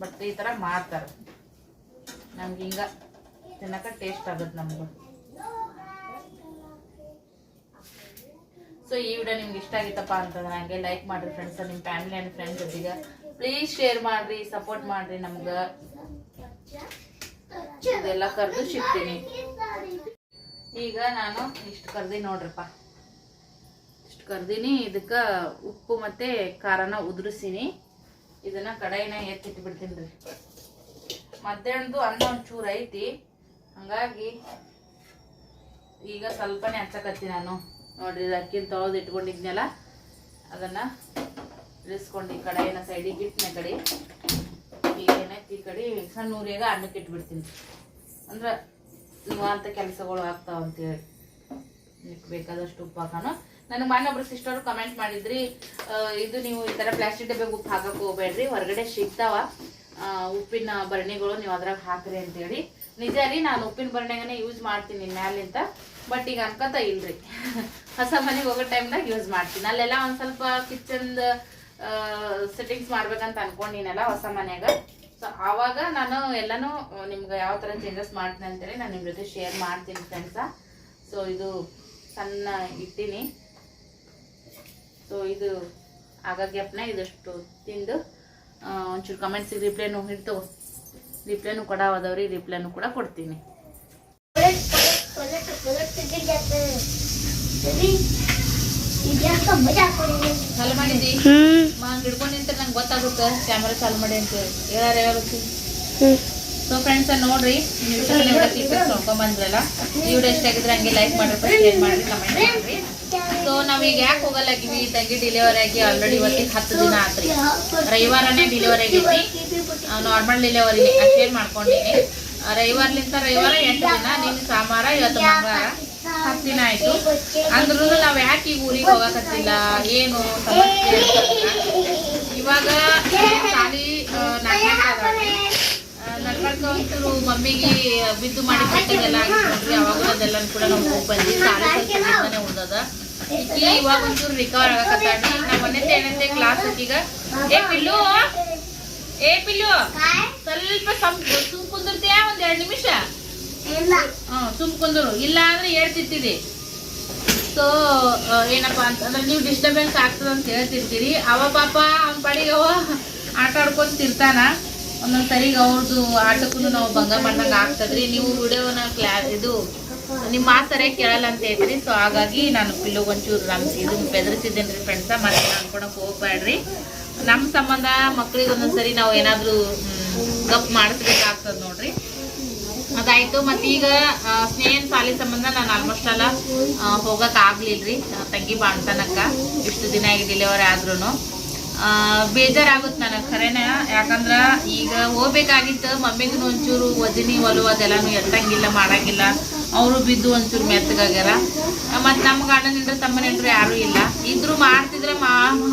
ಬಟ್ ಈ ಥರ ಮಾಡ್ತಾರೆ. ನಮ್ಗೆ ಹಿಂಗ ತಿನ್ನಕ ಟೇಸ್ಟ್ ಆಗುತ್ತೆ ನಮ್ಗೆ. ಸೊ ಈ ವಿಡಿಯೋ ನಿಮ್ಗೆ ಇಷ್ಟ ಆಗಿತ್ತಪ್ಪ ಅಂತಂದ್ರೆ ಹಂಗೆ ಲೈಕ್ ಮಾಡ್ರಿ ಫ್ರೆಂಡ್ಸ್ ನಿಮ್ಮ ಫ್ಯಾಮಿಲಿ ಆ್ಯಂಡ್ ಫ್ರೆಂಡ್ಸ್ ಜೊತೆಗೆ. ಪ್ಲೀಸ್ ಶೇರ್ ಮಾಡಿರಿ ಸಪೋರ್ಟ್ ಮಾಡಿರಿ ನಮ್ಗೆ. ಇದೆಲ್ಲ ಕರೆದು ಸಿಗ್ತೀನಿ. ಈಗ ನಾನು ಇಷ್ಟು ಕರ್ದಿ ನೋಡ್ರಪ್ಪ. ಇಷ್ಟು ಕರ್ದಿನಿ, ಇದಕ್ಕೆ ಉಪ್ಪು ಮತ್ತೆ ಖಾರನ ಉದುರಿಸಿನಿ. ಇದನ್ನ ಕಡಾಯಿನ ಎತ್ತಿಟ್ಬಿಡ್ತೀನಿ ರೀ ಮಧ್ಯಾಹ್ನದ್ದು ಅನ್ನ ಒಂಚೂರು ಐತಿ. ಹಂಗಾಗಿ ಈಗ ಸ್ವಲ್ಪನೇ ಹಚ್ಚಕತ್ತಿ ನಾನು. ನೋಡ್ರಿ ಅಕ್ಕಿನ ತೊಳೆದು ಇಟ್ಕೊಂಡಿದ್ನಲ್ಲ, ಅದನ್ನ ಇಳಿಸ್ಕೊಂಡು ಈ ಕಡೆಯನ್ನ ಸೈಡಿಗೆ ಇಟ್ಟಿನ ಕಡೆ ಈಗ ಏನೈತಿ ಈ ಕಡೆ ಸಣ್ಣ ಊರಿಯಾಗ ಅನ್ನಕ್ಕೆ ಇಟ್ಬಿಡ್ತೀನಿ. ಅಂದ್ರೆ ಅಂತ ಕೆಲಸಗಳು ಆಗ್ತಾವ ಅಂತೇಳಿ ಬೇಕಾದಷ್ಟು ಉಪ್ಪು ಹಾಕೋಣ. ನನಗೆ ಮೊನ್ನೆ ಒಬ್ರು ಸಿಸ್ಟರ್ ಕಮೆಂಟ್ ಮಾಡಿದ್ರಿ ಇದು ನೀವು ಈ ಥರ ಪ್ಲಾಸ್ಟಿಕ್ ಡಬ್ಬೆಗೆ ಉಪ್ಪು ಹಾಕಕ್ಕೆ ಹೋಗ್ಬೇಡ್ರಿ, ಹೊರಗಡೆ ಸಿಗ್ತಾವ. ಉಪ್ಪಿನ ಭರಣಿಗಳು ನೀವು ಅದ್ರಾಗ ಹಾಕ್ರಿ ಅಂತೇಳಿ ನಿಜ ರೀ, ನಾನು ಉಪ್ಪಿನ ಭರಣಿಗನೇ ಯೂಸ್ ಮಾಡ್ತೀನಿ ಮ್ಯಾಲಿಂದ ಬಟ್ ಈಗ ಅನ್ಕೋತ ಇಲ್ರಿ. ಹೊಸ ಮನೆಗೆ ಹೋಗೋ ಟೈಮ್ದಾಗ ಯೂಸ್ ಮಾಡ್ತೀನಿ. ಅಲ್ಲೆಲ್ಲ ಒಂದು ಸ್ವಲ್ಪ ಕಿಚನ್ ಸೆಟ್ಟಿಂಗ್ಸ್ ಮಾಡ್ಬೇಕಂತ ಅನ್ಕೊಂಡಿನಲ್ಲ ಹೊಸ ಮನ್ಯಾಗ ಸೊ ಆವಾಗ ನಾನು ಎಲ್ಲಾನು, ನಿಮ್ಗೆ ಯಾವ ಥರ ಚೇಂಜಸ್ ಮಾಡ್ತೀನಿ ಅಂತೇಳಿ ನಾನು ನಿಮ್ಮ ಜೊತೆ ಶೇರ್ ಮಾಡ್ತೀನಿ ಫ್ರೆಂಡ್ಸ ಸೊ ಇದು ಸಣ್ಣ ಇಟ್ಟಿನಿ. ಸೊ ಇದು ಆಗ ಗ್ಯಾಪ್ನ ಇದಷ್ಟು ತಿಂದು ಒಂಚೂರು ಕಮೆಂಟ್ಸಿಗೆ ರಿಪ್ಲೈನು ಹಿಡ್ತು ರಿಪ್ಲೈನು ಅದಾವ್ರಿ ರಿಪ್ಲೈನು ಕೂಡ ಕೊಡ್ತೀನಿ. ಚಾಲು ಮಾಡಿದ್ದಿ? ಹಂಗೆ ಹಿಡ್ಕೊಂಡು ನಿಂತ್ರೆ ನಂಗೆ ಗೊತ್ತಾಗುತ್ತೆ. ಕ್ಯಾಮ್ರಾ ಚಾಲು ಮಾಡಿ ಅಂತ ಹೇಳಾರ ಹೇಳಬೇಕು ಸೊ ಫ್ರೆಂಡ್ಸ್ ನೋಡ್ರಿ. ನೀವು ಕ್ಲಿಪ್ಸ್ ನೋಡ್ಕೊಂಡ್ ಬಂದ್ರಲ್ಲ ನೀವು ಇಷ್ಟ ಆಗಿದ್ರೆ ಹಂಗೆ ಲೈಕ್ ಮಾಡ್ರಿ ಶೇರ್ ಮಾಡಿ ಕಮೆಂಟ್ ಮಾಡ್ರಿ. ಸೊ ನಾವೀಗ ಯಾಕೆ ಹೋಗಲ್ಲಾಗಿವಿ ತಂಗಿ ಡೆಲಿವರಿ ಆಗಿ ಆಲ್ರೆಡಿ ಇವತ್ತಿಗೆ ಹತ್ತು ದಿನ ಆತ್ರಿ. ರವಿವಾರನೇ ಡೆಲಿವರಿ ಆಗೈತಿ ನಾರ್ಮಲ್ ಡೆಲಿವರಿ ಅಷ್ಟೇನ್ ಮಾಡ್ಕೊಂಡಿನಿ. ರವಿವಾರ್ಲಿಂತ ರವಿವಾರ ಎಂಟು ದಿನ. ನಿನ್ನೆ ಸಾಮಾರ ಇವತ್ತು ಮಂಗಳವಾರ ಹತ್ತು ದಿನ ಆಯ್ತು. ಅಂದ್ರೂ ನಾವ್ ಯಾಕೆ ಈಗ ಊರಿಗೆ ಹೋಗಕತ್ತಿಲ್ಲ? ಏನು? ಸಮಸ್ಯೆ ಇವಾಗ ಸಾಲಿ ನಡ್ಕೊಂಡು ಮಮ್ಮಿಗೆ ಬಿದ್ದು ಮಾಡಿ ಕೊಟ್ಟಿದ್ದೆಲ್ಲ ಹಾಕಿಸ್ಕೊಂಡ್ರಿ ಅವಾಗ ಅದೆಲ್ಲ ಕೂಡ ನಾವು ಹೋಗಿ ಬಂದ್ವಿ ಸಾಲಿ ಸ್ವಲ್ಪ ಉಳ್ದದ ಇವಾಗ ಒಂಚೂರು ರಿಕವರ್ ಆಗಕತ್ತಾಡಿ ನಾವು ಒಂದೇ ಏನಂತೆ ಕ್ಲಾಸ್ ಈಗ ಏ ಪಿಲ್ಲು! ಏ ಪಿಲ್ಲು! ಸ್ವಲ್ಪ ಸಂ ಕುಂದಿರ್ತೀಯ? ಒಂದ್ ಎರಡ್ ನಿಮಿಷ. ಕುಂದ್ರು ಇಲ್ಲ ಅಂದ್ರೆ ಹೇಳ್ತಿರ್ತೀರಿ. ಸೊ ಏನಪ್ಪಾ ಅಂತಂದ್ರೆ ನೀವು ಡಿಸ್ಟರ್ಬೆನ್ಸ್ ಆಗ್ತದ ಅಂತ ಹೇಳ್ತಿರ್ತೀರಿ. ಅವ ಪಾಪ ಅವ್ನ ಪಾಡಿಗೆ ಅವ ಆಟ ಆಡ್ಕೊಂತಿರ್ತಾನ ಒಂದೊಂದ್ ಸರಿ ಅವ್ರದ್ದು ಆಟಕ್ಕೂ ನಾವು ಭಂಗ ಮಾಡ್ದಂಗ ಆಗ್ತದ್ರಿ. ನೀವು ವಿಡಿಯೋನ ಕ್ಲಾ ಇದು, ನಿಮ್ಮ ಮಾತರೇ ಕೇಳಲ್ಲ ಅಂತ ಹೇಳ್ತೀರಿ. ಸೊ ಹಾಗಾಗಿ ನಾನು ಪಿಲ್ಲು ಒಂಚೂರು ನಮ್ ಇದು ಬೆದರಿಸಿದ್ದೇನೆ ರೀ ಫ್ರೆಂಡ್ಸ ಮತ್ತೆ ಅನ್ಕೊಳಕ್ ಹೋಗ್ಬೇಡ್ರಿ ನಮ್ಮ ಸಂಬಂಧ ಮಕ್ಳಿಗೆ ಒಂದೊಂದ್ಸರಿ ನಾವು ಏನಾದ್ರೂ ಗಪ್ ಮಾಡಿಸ್ಬೇಕಾಗ್ತದ ನೋಡ್ರಿ. ಅದಾಯ್ತು. ಮತ್ತೆ ಈಗ ಆ, ಸ್ನೇಹನ್ ಸಾಲಿ ಸಂಬಂಧ ನಾನು ಆಲ್ಮೋಸ್ಟ್ ಅಲ್ಲ ಹೋಗಕ್ ಆಗ್ಲಿಲ್ರಿ. ತಂಗಿ ಬಾಣ್ತನಕ್ಕ. ಇಷ್ಟು ದಿನ ಆಗಿ ಡಿಲಿವರಿ ಆದ್ರೂ ಬೇಜಾರಾಗುತ್ತೆ ನನಗೆ ಖರೇನ? ಯಾಕಂದ್ರೆ ಈಗ ಹೋಗ್ಬೇಕಾಗಿತ್ತು, ಮಮ್ಮಿಗೂ ಒಂಚೂರು ವಜನಿ ಒಲು ಅದೆಲ್ಲನೂ ಎತ್ತಂಗಿಲ್ಲ, ಮಾಡಂಗಿಲ್ಲ. ಅವರು ಬಿದ್ದು ಒಂಚೂರು ಮೆತ್ತಗಾಗ್ಯಾರ. ಮತ್ತು ನಮ್ಮ ಗಂಡನಿಂದ ತಮ್ಮನಿಂದ್ರು ಯಾರೂ ಇಲ್ಲ. ಇದ್ರು ಮಾಡ್ತಿದ್ರೆ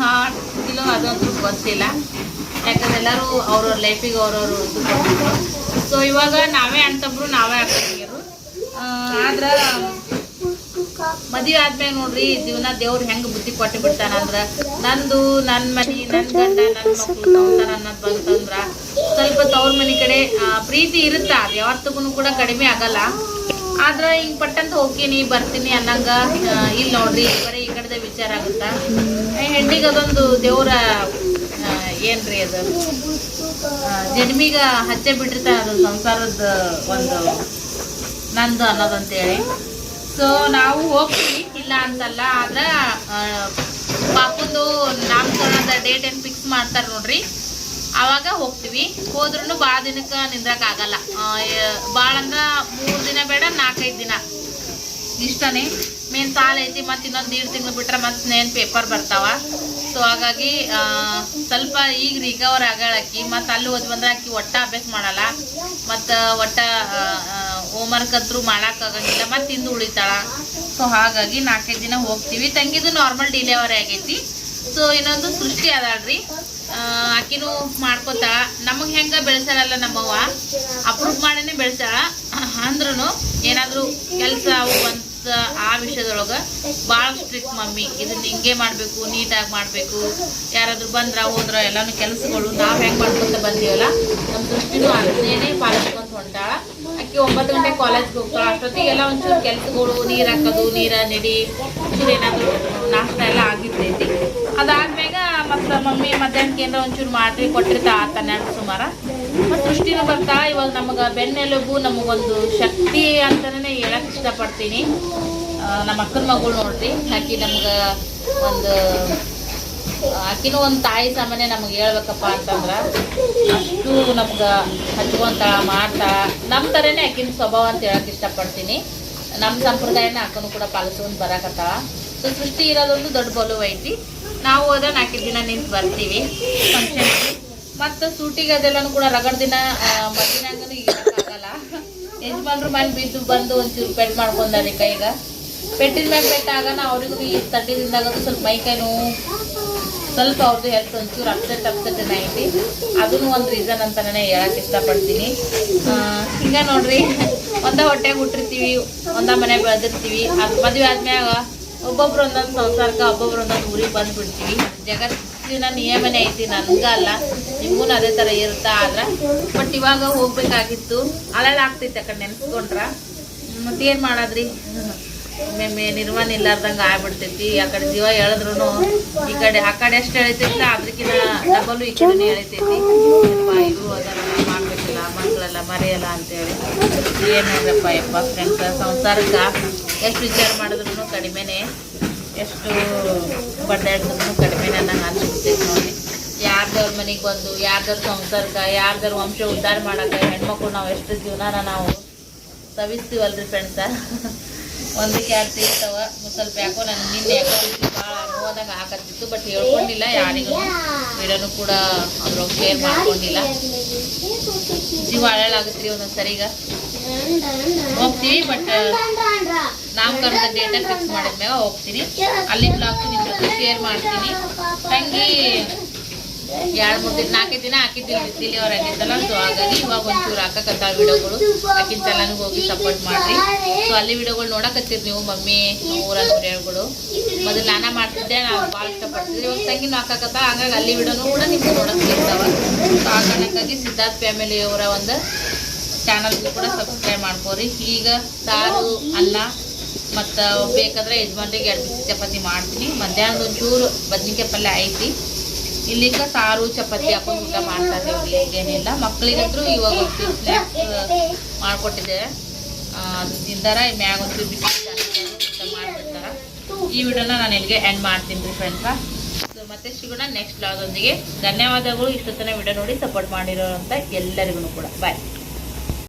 ಮಾಡ್ತಿಲ್ಲೋ ಅದಂತೂ ಗೊತ್ತಿಲ್ಲ. ಯಾಕಂದ್ರೆ ಎಲ್ಲರೂ ಅವ್ರವ್ರ ಲೈಫಿಗೆ ಅವ್ರವ್ರು ಸೊ ಇವಾಗ ನಾವೇ ಅಂತಬ್ರು, ನಾವೇ ಅಂತ ಆದ್ರೆ ಮದುವೆ ಆದ್ಮೇಲೆ ನೋಡ್ರಿ, ಜೀವನ ದೇವ್ರ ಹೆಂಗ್ ಬುದ್ಧಿ ಕೊಟ್ಟು ಬಿಡ್ತಾನ ಅಂದ್ರ, ನಂದು, ನನ್ ಮನಿ, ನನ್ ಗಂಡ, ನನ್ ಮಕ್ಳು ಸಂಸಾರ ಅನ್ನೋದ್ ಬಂತಂದ್ರ ಸ್ವಲ್ಪ ತವ್ರ ಮನಿ ಕಡೆ ಪ್ರೀತಿ ಇರುತ್ತ? ಅದ್ ಯಾವತ್ತಿಗೂ ಕೂಡ ಕಡಿಮೆ ಆಗಲ್ಲ. ಆದ್ರ ಹಿಂಗ್ ಪಟ್ಟಂತ ಹೋಗ್ತೀನಿ, ಬರ್ತೀನಿ ಅನ್ನಂಗ ಇಲ್ಲಿ ಇಲ್ ನೋಡ್ರಿ, ಬರೀ ಈ ಕಡೆದ ವಿಚಾರ ಆಗುತ್ತ? ಹೆಣ್ಣಿಗೆ ಅದೊಂದು ದೇವ್ರ ಏನ್ರಿ ಅದು? ಜನ್ಮಿಗ ಹಚ್ಚೆ ಬಿಟ್ಟಿರ್ತಾನ ಅದು ಸಂಸಾರದ ಒಂದು ನಂದು ಅನ್ನೋದಂತೇಳಿ. ಸೊ ನಾವು ಹೋಗ್ತೀವಿ. ಇಲ್ಲ ಅಂತಲ್ಲ, ಆದ್ರೆ ಪಾಪಂದು ನಾಮಕರಣದ ಡೇಟ್ ಏನು ಫಿಕ್ಸ್ ಮಾಡ್ತಾರೆ ನೋಡ್ರಿ. ಆವಾಗ ಹೋಗ್ತೀವಿ. ಹೋದ್ರೂ ಭಾಳ ದಿನಕ್ಕೆ ನಿಂದ್ರಕ್ಕಾಗಲ್ಲ. ಭಾಳ ಅಂದ್ರೆ ಮೂರು ದಿನ ಬೇಡ, ನಾಲ್ಕೈದು ದಿನ. ಇಷ್ಟನೇ. ಮೇನ್ ಸಾಲ ಐತಿ, ಮತ್ತು ಇನ್ನೊಂದು ಎರಡು ತಿಂಗಳು ಬಿಟ್ರೆ ಮತ್ತೆ ನೇನು ಪೇಪರ್ ಬರ್ತಾವ. ಸೊ ಹಾಗಾಗಿ ಸ್ವಲ್ಪ ಈಗ ರಿಕವರ್ ಆಗಾಳಕ್ಕಿ ಮತ್ತು ಅಲ್ಲಿ ಹೋದ್ ಬಂದ್ರೆ ಆಕಿ ಒಟ್ಟ ಅಭ್ಯಾಸ ಮಾಡಲ್ಲ. ಮತ್ತು ಒಟ್ಟ ಹೋಮ್ವರ್ಕ್ ಅಂತೂ ಮಾಡೋಕ್ಕಾಗಂಗಿಲ್ಲ ಮತ್ತು ತಿಂದು ಉಳಿತಾಳ. ಸೊ ಹಾಗಾಗಿ ನಾಲ್ಕೈದು ದಿನ ಹೋಗ್ತೀವಿ. ತಂಗಿದು ನಾರ್ಮಲ್ ಡಿಲೆವರಿ ಆಗೈತಿ. ಸೊ ಇನ್ನೊಂದು ಸೃಷ್ಟಿ ಅದಾಳ್ರಿ. ಆಕಿನೂ ಮಾಡ್ಕೋತಾಳ ನಮಗೆ ಹೆಂಗೆ ಬೆಳೆಸಾಳಲ್ಲ ನಮ್ಮವ್ವ? ಅಪ್ರೂವ್ ಮಾಡಿನೇ ಬೆಳೆಸಾಳ ಅಂದ್ರೂ ಏನಾದರೂ ಕೆಲಸ ಅವು ಬಂತ ಆ ವಿಷಯದೊಳಗೆ ಭಾಳ ಸ್ಟ್ರಿಕ್ಟ್ ಮಮ್ಮಿ. ಇದನ್ನ ಹಿಂಗೆ ಮಾಡಬೇಕು, ನೀಟಾಗಿ ಮಾಡಬೇಕು. ಯಾರಾದ್ರೂ ಬಂದ್ರ, ಹೋದ್ರ, ಎಲ್ಲಾನು ಕೆಲಸಗಳು ನಾವು ಹೆಂಗೆ ಮಾಡ್ಕೊಂತ ಬಂದೀವಲ್ಲ ನಮ್ಮ ದೃಷ್ಟಿನೂ ಅದನ್ನೇನೆ ಪಾಲಿಸ್ಕೊಂತ ಹೊಂಟಾಳ ಆಕೆ ಒಂಬತ್ತು ಗಂಟೆ ಕಾಲೇಜ್ಗೆ ಹೋಗ್ತಾಳ. ಅಷ್ಟೊತ್ತಿಗೆಲ್ಲ ಒಂಚೂರು ಕೆಲಸಗಳು, ನೀರು ಹಾಕೋದು, ನೀರ ನೆಡಿ, ಒಂಚೂರು ಏನಾದರೂ ನಾಷ್ಟ ಎಲ್ಲ ಆಗಿರ್ತೈತಿ. ಅದಾದ್ಮ್ಯಾಗ ಮತ್ತು ಮಮ್ಮಿ ಮಧ್ಯಾಹ್ನಕ್ಕೆ ಏನಾರ ಒಂಚೂರು ಮಾಡ್ರಿ, ಕೊಟ್ಟಿರ್ತಾ ಹನ್ನೆರಡು ಸುಮಾರ. ಮತ್ತು ಸೃಷ್ಟಿನೂ ಬರ್ತಾ, ಇವಾಗ ನಮಗೆ ಬೆನ್ನೆಲುಬು ನಮಗೊಂದು ಶಕ್ತಿ ಅಂತಲೇ ಹೇಳಕ್ ಇಷ್ಟಪಡ್ತೀನಿ. ಪಡ್ತೀನಿ ನಮ್ಮ ಅಕ್ಕನ ಮಗಳು ನೋಡ್ರಿ ಆಕಿ ನಮ್ಗೆ ಒಂದು ಆಕಿನೂ ಒಂದು ತಾಯಿ ಸಾಮಾನ್ಯ ನಮಗೆ ಹೇಳ್ಬೇಕಪ್ಪ ಅಂತಂದ್ರೆ, ಅಷ್ಟು ನಮ್ಗೆ ಹಚ್ಕೊಂತ, ಮಾಡ್ತಾ ನಮ್ಮ ಥರನೇ ಆಕಿನ ಸ್ವಭಾವ ಅಂತ ಹೇಳಕ್ಕೆ ಇಷ್ಟಪಡ್ತೀನಿ. ನಮ್ಮ ಸಂಪ್ರದಾಯನ ಆಕನು ಕೂಡ ಪಾಲಿಸ್ಕೊಂಡು ಬರಕತ್ತಾವ ಸೊ ಸೃಷ್ಟಿ ಇರೋದೊಂದು ದೊಡ್ಡ ಬಲು ಐತಿ. ನಾವು ಹೋದ ನಾಲ್ಕು ದಿನ ನಿಂತು ಬರ್ತೀವಿ ಫಂಕ್ಷನ್ ಮತ್ತು ಸೂಟಿಗೆ ಅದೆಲ್ಲನೂ ಕೂಡ ರಗಡ್ ದಿನ ಮದ್ದಿನಾಗನು ಇರೋಕ್ಕಾಗಲ್ಲ ಯಜಮಾನ್ರು ಮನೆ ಬಿದ್ದು ಬಂದು ಒಂಚೂರು ಪೆಟ್ ಮಾಡ್ಕೊಂಡಾರಿ ಈಗ ಪೆಟ್ಟಿನ ಮೇಲೆ ಪೆಟ್ಟಾಗ ಅವ್ರಿಗೂ ಈ ತಟ್ಟಿದಿಂದಾಗ ಸ್ವಲ್ಪ ಮೈ ಕೈ ನೋವು. ಸ್ವಲ್ಪ ಅವ್ರದ್ದು ಹೆಲ್ತ್ ಒಂಚೂರು ಅಪ್ಸೆಟ್ ಅಪ್ಸೆಟ್ ಐತಿ. ಅದನ್ನು ಒಂದು ರೀಸನ್ ಅಂತಾನೆ ಹೇಳಕ್ ಇಷ್ಟಪಡ್ತೀನಿ. ಹಿಂಗೆ ನೋಡ್ರಿ, ಒಂದ ಹೊಟ್ಟೆಗೆ ಹುಟ್ಟಿರ್ತೀವಿ, ಒಂದ ಮನೆ ಬೆಳೆದಿರ್ತೀವಿ. ಅದು ಮದುವೆ ಆದ್ಮ್ಯಾಗ ಒಬ್ಬೊಬ್ರು ಒಂದೊಂದು ಸಂಸಾರಕ್ಕೆ, ಒಬ್ಬೊಬ್ರು ಒಂದೊಂದು ಊರಿಗೆ ಬಂದ್ಬಿಡ್ತೀವಿ. ಜಗತ್ತಿನ ನಿಯಮನೇ ಐತಿ ನನ್ಗಲ್ಲ ನಿಮ್ಗೂ ಅದೇ ಥರ ಇರುತ್ತಾ ಆದ್ರೆ. ಬಟ್ ಇವಾಗ ಹೋಗ್ಬೇಕಾಗಿತ್ತು. ಅಲೆಲ್ಲ ಆಗ್ತೈತೆ ಆ ಕಡೆ ನೆನ್ಸ್ಕೊಂಡ್ರ. ಮತ್ತೇನು ಮಾಡೋದ್ರಿ? ಒಮ್ಮೊಮ್ಮೆ ನಿರ್ವಹಣೆ ಇಲ್ಲಾರ್ದಂಗೆ ಆಗ್ಬಿಡ್ತೈತಿ. ಆ ಕಡೆ ಜೀವ ಹೇಳಿದ್ರು ಈ ಕಡೆ, ಆ ಕಡೆ ಎಷ್ಟು ಎಳಿತೈತಿ ಅದಕ್ಕಿಂತ ಡಬಲು ಈ ಕಡೆ ಎಳಿತೈತಿ ಇದು ಮಾಡ್ಬೇಕಿಲ್ಲ ಮಕ್ಕಳೆಲ್ಲ ಮರೆಯಲ್ಲ ಅಂತೇಳಿ. ಏನು ನೋಡ್ರಪ್ಪ ಯಪ್ಪ ಫ್ರೆಂಡ್ಸ್ ಸಂಸಾರಕ್ಕೆ ಎಷ್ಟು ವಿಚಾರ ಮಾಡಿದ್ರು ಕಡಿಮೆನೆ, ಎಷ್ಟು ಬಡ್ಡಾಡಿದ್ರು ಕಡಿಮೆನೆ ನಂಗೆ ಅನ್ಸ್ಬಿಡ್ತೈತಿ ನೋಡಿ. ಯಾರ್ದವ್ರ ಮನೆಗೆ ಬಂದು, ಯಾರ್ದವ್ರ ಸಂಸಾರಕ್ಕ ಯಾರ್ದಾರ ವಂಶ ಉದ್ಧಾರ ಮಾಡಕ್ಕ, ಹೆಣ್ಮಕ್ಳು ನಾವು ಎಷ್ಟು ಜೀವನಾನ ನಾವು ಸವಿಸ್ತೀವಲ್ರಿ ಫ್ರೆಂಡ್ಸ ಒಂದಕ್ಕೆ ಎರಡು ಸಿಗ್ತಾವ ಸ್ವಲ್ಪ ಯಾಕೋ ನಾನು ನಿನ್ನೆ ಯಾಕೋ ಭಾಳ ನೋವಾದಾಗ ಹಾಕತ್ತಿತ್ತು ಬಟ್ ಹೇಳ್ಕೊಂಡಿಲ್ಲ ಯಾರಿಗೂ. ವಿಡಿಯೋನು ಕೂಡ ಅದ್ರೊಳಗೆ ಕೇರ್ ಮಾಡ್ಕೊಂಡಿಲ್ಲ. ಜೀವ ಹಳಲಾಗುತ್ತೆ ರೀ ಒಂದೊಂದು ಸರಿಗ ಹೋಗ್ತೀವಿ ಬಟ್ ನಾಮಕರಣದ ಡೇಟ ಫಿಕ್ಸ್ ಮಾಡಿದ್ಮ್ಯಾಗ ಹೋಗ್ತೀನಿ. ಅಲ್ಲಿ ಬ್ಲಾಗ್ ನಿಮ್ಮ ಜೊತೆ ಶೇರ್ ಮಾಡ್ತೀನಿ. ತಂಗಿ ಎರಡು ಮೂರು ದಿನ, ನಾಲ್ಕೈದು ದಿನ ಹಾಕಿದ್ದಿಲ್ಲ ಡಿಲಿವರ್ ಆಗಿತ್ತಲ್ಲ ಸೊ ಹಾಗಾಗಿ ಇವಾಗ ಒಂಚೂರು ಹಾಕಕತ್ತ ವಿಡಿಯೋಗಳು. ಆಕಿನ ಚಾನಲ್ಗೆ ಹೋಗಿ ಸಪೋರ್ಟ್ ಮಾಡ್ರಿ. ಸೊ ಅಲ್ಲಿ ವಿಡಿಯೋಗಳು ನೋಡಕತ್ತೀರಿ ನೀವು, ಮಮ್ಮಿ ಊರ ವಿಡಿಯೋಗಳು ಮೊದಲು ನಾನ ಮಾಡ್ತಿದ್ದೆ ನಾವು ಭಾಳ ಇಷ್ಟಪಡ್ತಿದ್ದೆ. ಇವಾಗ ತಂಗಿನೂ ಹಾಕಕತ್ತ, ಹಂಗಾಗಿ ಅಲ್ಲಿ ವಿಡಿಯೋನು ಕೂಡ ನಿಮ್ಗೆ ನೋಡಕ್ಕೆ ಇರ್ತಾವ. ಸೊ ಆ ಕಾರಣಕ್ಕಾಗಿ ಸಿದ್ಧಾರ್ಥ ಫ್ಯಾಮಿಲಿಯವರ ಒಂದು ಚಾನಲ್ಗೂ ಕೂಡ ಸಬ್ಸ್ಕ್ರೈಬ್ ಮಾಡ್ಕೋರಿ. ಈಗ ಸಾರು, ಅನ್ನ ಮತ್ತು ಬೇಕಾದ್ರೆ ಯಜಮಾನ್ರಿಗೆ ಎರಡು ಚಪಾತಿ ಮಾಡ್ತೀನಿ. ಮಧ್ಯಾಹ್ನದ ಒಂಚೂರು ಬದ್ನಿಕಾಯಿ ಪಲ್ಯ ಐತಿ. ಇಲ್ಲಿಗ ಸಾರು, ಚಪಾತಿ ಹಾಕೊಂಡು ಊಟ ಮಾಡ್ತಾ ಇದ್ದೀವಿ ಏನಿಲ್ಲ ಮಕ್ಕಳಿಗಂತೂ ಇವಾಗ ಒಂದು ಸ್ನ್ಯಾಕ್ಸ್ ಮಾಡಿಕೊಟ್ಟಿದ್ದೆ ಅದು ತಿಂದಾರ ಮ್ಯಾಗ ಒಂದು ಬಿಸಿ ಊಟ ಈ ವಿಡಿಯೋನ ನಾನು ಇಲ್ಲಿಗೆ ಎಂಡ್ ಮಾಡ್ತೀನಿ ರೀ ಫ್ರೆಂಡ್ಸ ಸೊ ಮತ್ತೆ ಸಿಗೋಣ ನೆಕ್ಸ್ಟ್ ಬ್ಲಾಗೊಂದಿಗೆ ಧನ್ಯವಾದಗಳು. ಇಷ್ಟೊತ್ತನ ವಿಡಿಯೋ ನೋಡಿ ಸಪೋರ್ಟ್ ಮಾಡಿರೋ ಎಲ್ಲರಿಗೂ ಕೂಡ. ಬಾಯ್